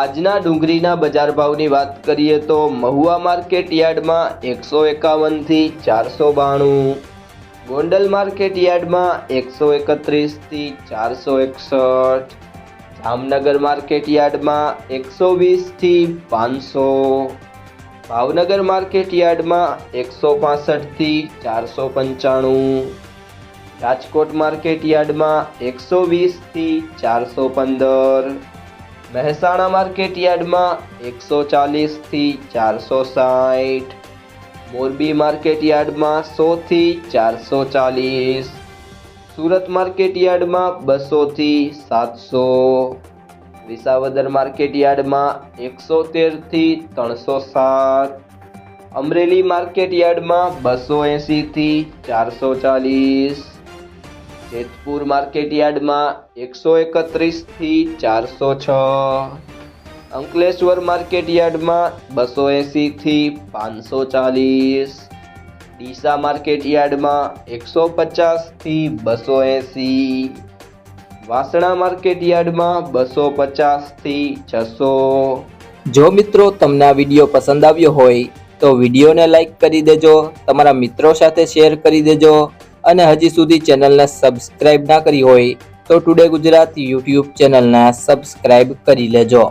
આજના ડુંગળીના બજાર ભાવની વાત કરીએ તો મહુવા માર્કેટ યાર્ડમાં એકસો એકાવનથી ચારસો બાણું. ગોંડલ માર્કેટ યાર્ડમાં એકસો એકત્રીસથી ચારસો એકસઠ. જામનગર માર્કેટ યાર્ડમાં એકસો વીસથી પાંચસો. ભાવનગર માર્કેટ યાર્ડમાં એકસો પાસઠથી ચારસો પંચાણું. રાજકોટ માર્કેટ યાર્ડમાં એકસો વીસથી ચારસો પંદર. મહેસાણા માર્કેટ યાર્ડમાં એકસો ચાલીસથી ચારસો સાઠ. મોરબી માર્કેટ યાર્ડમાં સોથી ચારસો ચાલીસ. સુરત માર્કેટ યાર્ડમાં બસોથી સાતસો. વિસાવદર માર્કેટ યાર્ડમાં એકસો તેરથી ત્રણસો સાત. અમરેલી માર્કેટ યાર્ડમાં બસો એંસીથી ચારસો ચાલીસ. જેતપુર માર્કેટ યાર્ડમાં એકસો એકત્રીસથી ચારસો છ. અંકલેશ્વર માર્કેટ યાર્ડમાં બસો એંસીથી પાંચસો ચાલીસ. ડીસા માર્કેટ યાર્ડમાં એકસો પચાસથી બસો એંસી વાસણા માર્કેટ યાર્ડમાં બસો પચાસથી છસો. જો મિત્રો તમને આ વીડિયો પસંદ આવ્યો હોય તો વિડીયોને લાઈક કરી દેજો, તમારા મિત્રો સાથે શેર કરી દેજો. અને હજી સુધી ચેનલને સબસ્ક્રાઇબ ના કરી હોય તો ટુડે ગુજરાત યુટ્યુબ ચેનલને સબસ્ક્રાઇબ કરી લેજો.